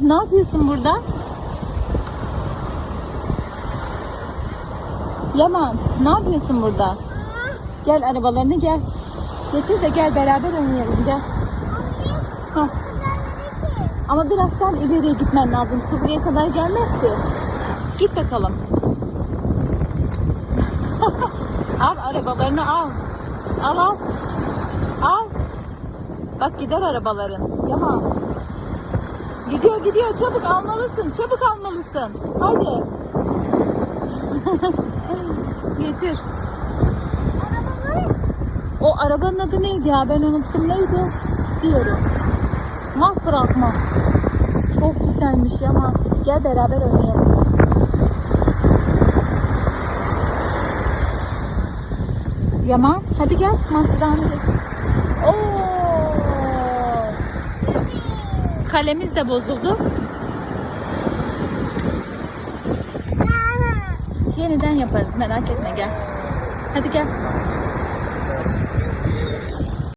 Ne yapıyorsun burada? Yaman, ne yapıyorsun burada? Gel arabalarını gel. Getir de gel beraber oynayalım gel. Hah. Ama biraz sen ileriye gitmen lazım. Su buraya kadar gelmez ki. Git bakalım. al arabalarını al. Al al. Al. Bak gider arabaların. Yaman. Gidiyor çabuk almalısın. Çabuk almalısın. Haydi. Getir. O arabanın adı neydi ya? Ben unuttum neydi? Diyorum. Master mı? Çok güzelmiş ama gel beraber oynayalım. Yaman hadi gel Master Kalemiz de bozuldu. Yeniden yaparız merak etme gel. Hadi gel.